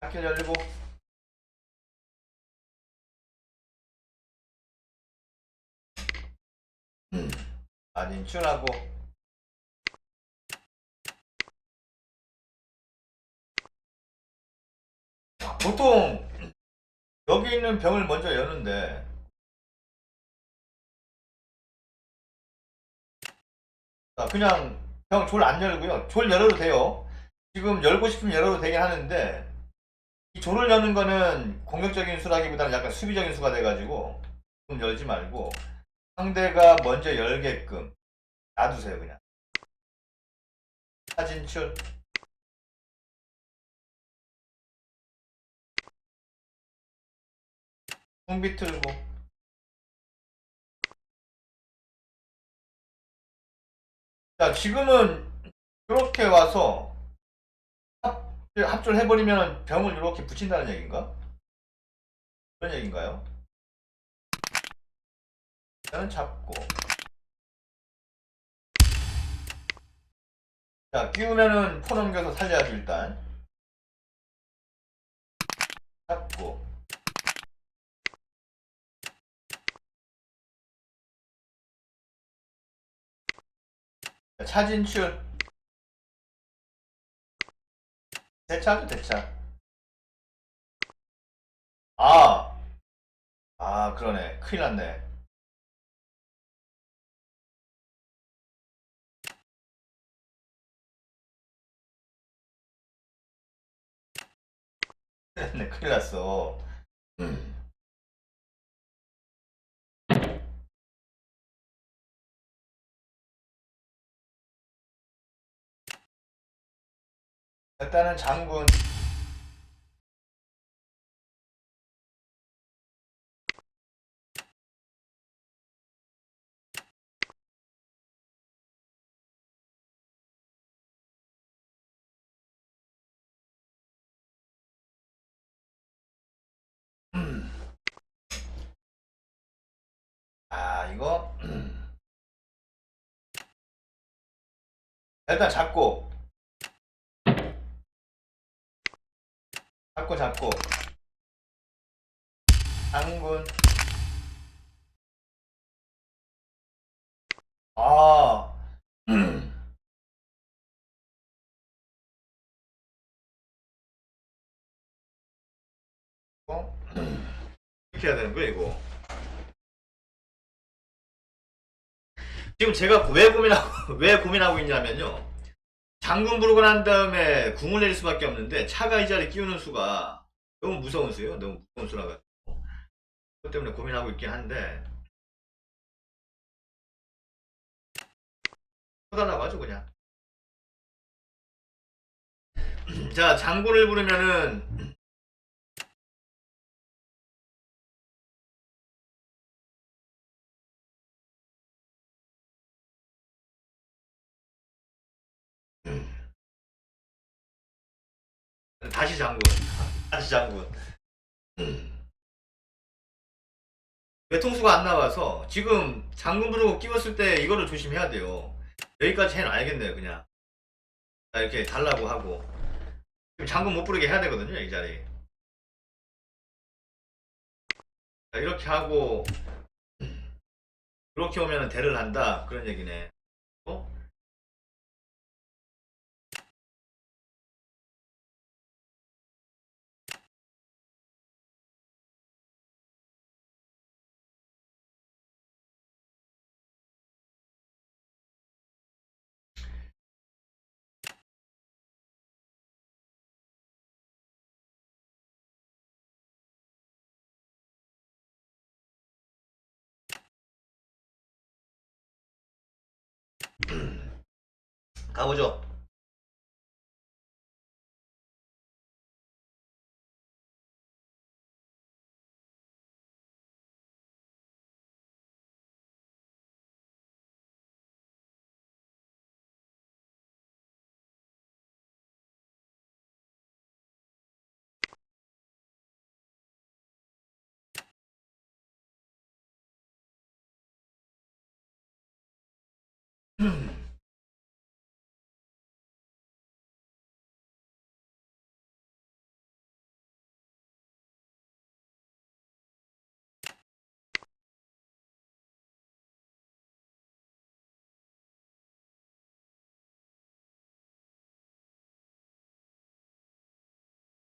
학교 열리고 아 인출하고 보통 여기 있는 병을 먼저 여는데 자, 그냥 병 졸 안 열고요. 졸 열어도 돼요. 지금 열고 싶으면 열어도 되긴 하는데 이 졸을 여는 거는 공격적인 수라기보다는 약간 수비적인 수가 돼가지고 좀 열지 말고 상대가 먼저 열게끔 놔두세요 그냥. 사진출. 풍비 틀고. 자 지금은 이렇게 와서 합, 합줄 해버리면 병을 이렇게 붙인다는 얘기인가? 그런 얘기인가요? 일단은 잡고 자 끼우면은 포 넘겨서 살려야지 일단 잡고 자, 차진출 대차죠 대차 아, 아 그러네. 큰일 났네. 네, 큰일 났어. 음. 일단은 장군. 아, 이거. 일단 잡고. 잡고, 잡고. 장군. 아. 어? 이렇게 해야 되는 거야, 이거. 지금 제가 왜 고민하고 왜 고민하고 있냐면요. 장군 부르고 난 다음에 궁을 내릴 수밖에 없는데 차가 이 자리에 끼우는 수가 너무 무서운 수예요. 너무 무서운 수라 가지고 그것 때문에 고민하고 있긴 한데 쳐달라고 하죠 그냥. 자 장군을 부르면은 다시 장군. 다시 장군. 외통수가 안 나와서 지금 장군 부르고 끼웠을 때 이거를 조심해야 돼요. 여기까지 해놔야겠네요 그냥. 자, 이렇게 달라고 하고. 지금 장군 못 부르게 해야 되거든요 이 자리 자, 이렇게 하고. 이렇게 오면 대를 한다 그런 얘기네. 어? 가보죠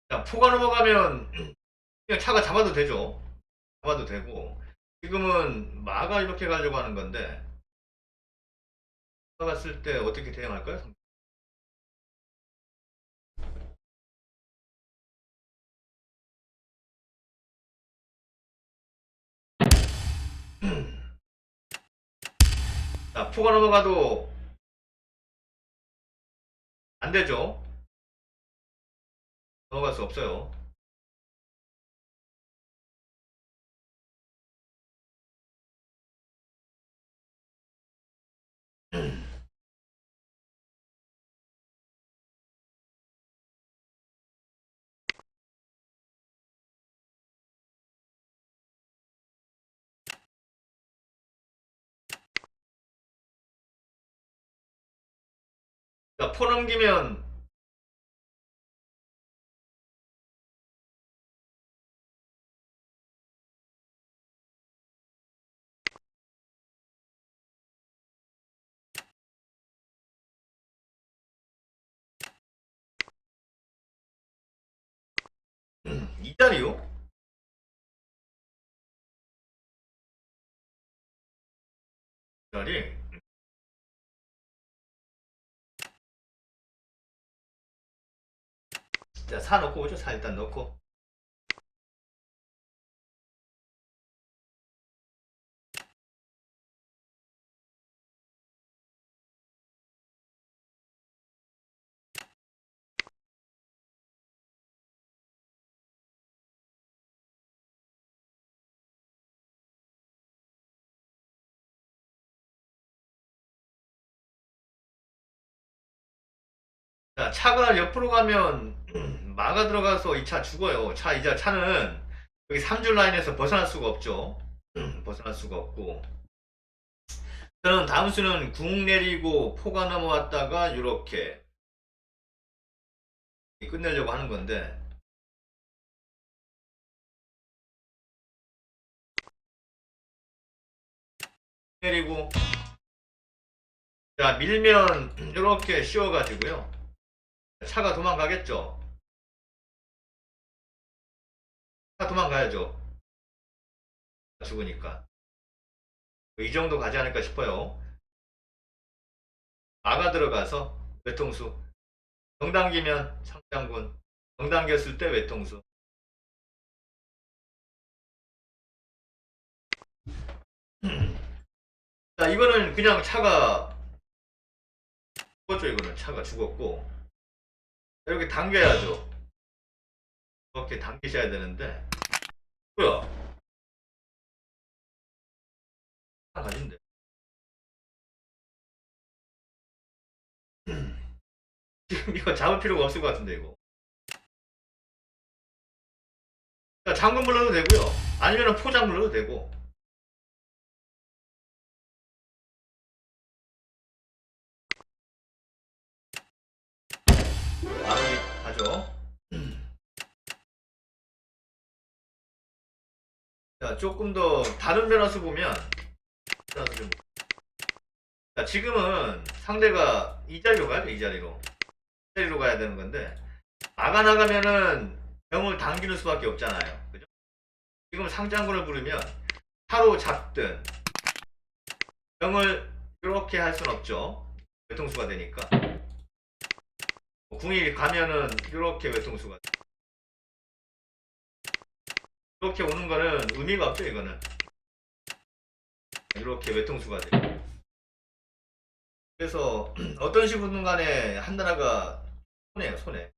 자, 포가 넘어가면 그냥 차가 잡아도 되죠. 잡아도 되고 지금은 마가 이렇게 가려고 하는 건데 갔을 때 어떻게 대응할까요? 자, 포가 넘어가도 안 되죠. 넘어갈 수 없어요. 자, 포 넘기면 이 자리요? 이 자리? 자, 사 넣고 오죠. 사 일단 넣고. 자, 차가 옆으로 가면 마가 들어가서 이 차 죽어요. 차 이제 차는 여기 3줄 라인에서 벗어날 수가 없죠. 벗어날 수가 없고. 저는 다음 수는 궁 내리고 포가 넘어왔다가 이렇게 끝내려고 하는 건데 내리고 자 밀면 이렇게 씌워 가지고요 차가 도망가겠죠? 차 도망가야죠. 죽으니까. 이 정도 가지 않을까 싶어요. 마가 들어가서 외통수. 정당기면 상장군. 정당겼을 때 외통수. 자 이거는 그냥 차가 죽었죠 이거는. 차가 죽었고 이렇게 당겨야죠. 이렇게 당기셔야 되는데. 뭐야? 하나 가진데. 지금 이거 잡을 필요가 없을 것 같은데 이거. 자, 장군 불러도 되고요. 아니면 포장 불러도 되고 자 조금 더 다른 변화수 보면. 자 지금은 상대가 이 자리로 가야 돼 이 자리로 이 자리로 가야 되는 건데 나가 나가면은 병을 당기는 수밖에 없잖아요 그죠? 지금 상장군을 부르면 차로 잡든 병을 이렇게 할 순 없죠 외통수가 되니까 궁이 가면은 이렇게 외통수가 이렇게 오는 거는 의미가 없죠 이거는. 이렇게 외통수가 돼요. 그래서 어떤 식으로든 간에 한 나라가 손해요 손해